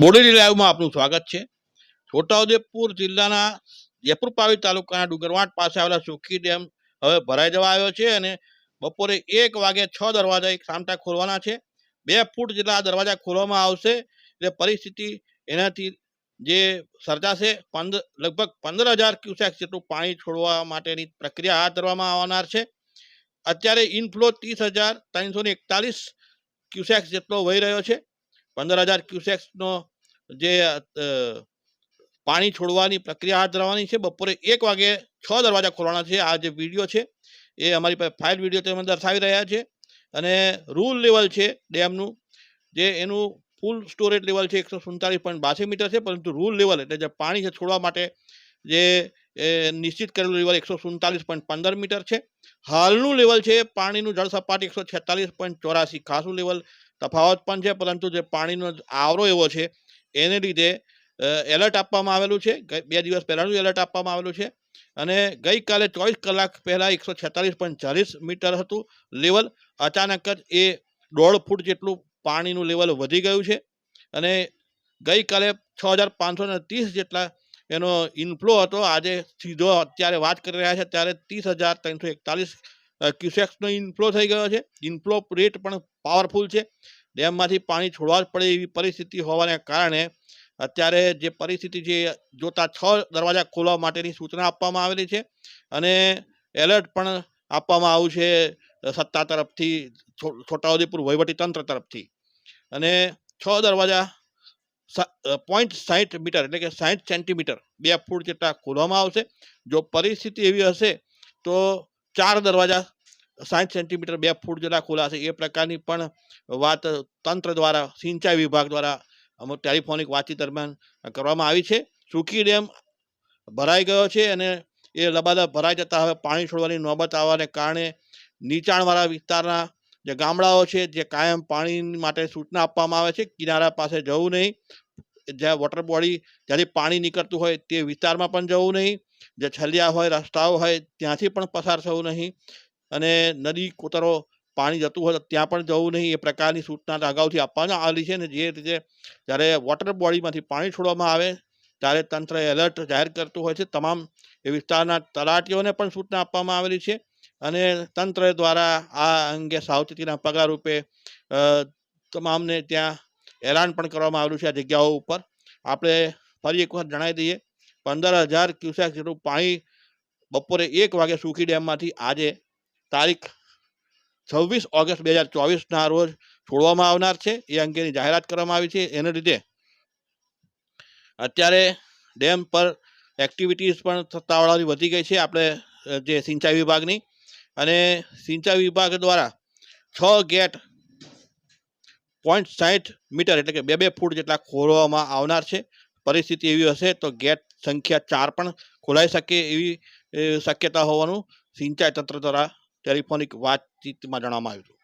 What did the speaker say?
બોડેલી લાઈવમાં આપનું સ્વાગત છે. છોટાઉદેપુર જિલ્લાના જયપુર પાવી તાલુકાના ડુંગરવાટ પાસે આવેલા સુખી ડેમ હવે ભરાઈ જવા આવ્યો છે અને બપોરે એક વાગે છ દરવાજા એક સામટા ખોલવાના છે. બે ફૂટ જેટલા દરવાજા ખોલવામાં આવશે એટલે પરિસ્થિતિ એનાથી જે સર્જાશે પંદર લગભગ પંદર હજાર ક્યુસેક જેટલું પાણી છોડવા માટેની પ્રક્રિયા હાથ ધરવામાં આવનાર છે. અત્યારે ઇનફ્લો ત્રીસ હજાર ત્રણસો ને એકતાલીસ ક્યુસેક જેટલો વહી રહ્યો છે. પંદર હજાર ક્યુસેક્સનો જે પાણી છોડવાની પ્રક્રિયા હાથ ધરવાની છે, બપોરે એક વાગે છ દરવાજા ખોલવાના છે. આ જે વીડિયો છે, એ અમારી પાસે ફાઇલ વીડિયો તેમાં દર્શાવી રહ્યા છે અને રૂલ લેવલ છે ડેમનું, જે એનું ફૂલ સ્ટોરેજ લેવલ છે એકસો સુડતાલીસ પોઈન્ટ બાસી મીટર છે, પરંતુ રૂલ લેવલ એટલે જે પાણી છે છોડવા માટે જે નિશ્ચિત કરેલું લેવલ એકસો સુડતાલીસ પોઈન્ટ પંદર મીટર છે. હાલનું લેવલ છે પાણીનું જળ સપાટી એકસો છેતાલીસ પોઈન્ટ ચોરાસી, ખાસું લેવલ તફાવત પણ છે, પરંતુ જે પાણીનો આવરો એવો છે, એને લીધે એલર્ટ આપવામાં આવેલું છે બે દિવસ પહેલાંનું એલર્ટ આપવામાં આવેલું છે અને ગઈકાલે ચોવીસ કલાક પહેલાં એકસો છેતાલીસ પોઈન્ટ ચાલીસ મીટર હતું લેવલ. અચાનક જ એ દોઢ ફૂટ જેટલું પાણીનું લેવલ વધી ગયું છે અને ગઈકાલે છ હજાર પાંચસો ને ત્રીસ જેટલા એનો ઇન્ફ્લો હતો. આજે સીધો અત્યારે વાત કરી રહ્યા છે, ત્યારે ત્રીસ હજાર ત્રણસો એકતાલીસ ક્યુસેક્સનો ઇન્ફ્લો થઈ ગયો છે. ઇન્ફ્લો રેટ પણ પાવરફુલ છે. ડેમમાંથી પાણી છોડવા જ પડે એવી પરિસ્થિતિ હોવાને કારણે અત્યારે જે પરિસ્થિતિ છે, જોતા છ દરવાજા ખોલવા માટેની સૂચના આપવામાં આવેલી છે અને એલર્ટ પણ આપવામાં આવ્યું છે, સત્તા તરફથી છોટાઉદેપુર વહીવટી તંત્ર તરફથી. અને છ દરવાજા પોઈન્ટ સાહીઠ મીટર એટલે કે સાહીઠ સેન્ટીમીટર બે ફૂટ જેટલા ખોલવામાં આવશે. જો પરિસ્થિતિ એવી હશે, તો ચાર દરવાજા સાઠ સેન્ટીમીટર બે ફૂટ જેટલા ખોલાશે એ પ્રકારની પણ વાત તંત્ર દ્વારા, સિંચાઈ વિભાગ દ્વારા અમુક ટેલિફોનિક વાતચીત દરમિયાન કરવામાં આવી છે. સુખી ડેમ ભરાઈ ગયો છે અને એ લબાદબ ભરાઈ જતા હવે પાણી છોડવાની નોબત આવવાને કારણે નીચાણવાળા વિસ્તારના જે ગામડાઓ છે, જે કાયમ પાણી માટે સૂચના આપવામાં આવે છે, કિનારા પાસે જવું નહીં. જ્યાં વોટર બોડી જ્યાંથી પાણી નીકળતું હોય તે વિસ્તારમાં પણ જવું નહીં. જે છલિયા હોય, રસ્તાઓ હોય, ત્યાંથી પણ પસાર થવું નહીં અને નદી, કોતરો, પાણી જતું હોય ત્યાં પણ જવું નહીં. એ પ્રકારની સૂચના અગાઉથી આપવામાં આવેલી છે ને જે રીતે જ્યારે વોટર બોડીમાંથી પાણી છોડવામાં આવે ત્યારે તંત્ર એલર્ટ જાહેર કરતું હોય છે. તમામ એ વિસ્તારના તલાટીઓને પણ સૂચના આપવામાં આવેલી છે અને તંત્ર દ્વારા આ અંગે સાવચેતીના પગલા રૂપે તમામને ત્યાં એલાન પણ કરવામાં આવેલું છે આ જગ્યાઓ ઉપર. આપણે ફરી એક વખત જણાવી દઈએ પંદર હજાર ક્યુસેક જેટલું પાણી બપોરે એક વાગે સુખી ડેમમાંથી આજે તારીખ છવ્વીસ ઓગસ્ટ બે હજાર ચોવીસના રોજ છોડવામાં આવનાર છે. એ અંગેની જાહેરાત કરવામાં આવી છે. એને લીધે અત્યારે ડેમ પર એક્ટિવિટીઝ પણ સત્તાવાળાની વધી ગઈ છે આપણે જે સિંચાઈ વિભાગની. અને સિંચાઈ વિભાગ દ્વારા છ ગેટ પોઈન્ટ સાઠ મીટર એટલે કે બે બે ફૂટ જેટલા ખોલવામાં આવનાર છે. પરિસ્થિતિ એવી હશે તો ગેટ સંખ્યા ચાર પણ ખોલાઈ શકે એવી શક્યતા હોવાનું સિંચાઈ તંત્ર દ્વારા ટેલિફોનિક વાતચીતમાં જણાવવામાં આવ્યું હતું.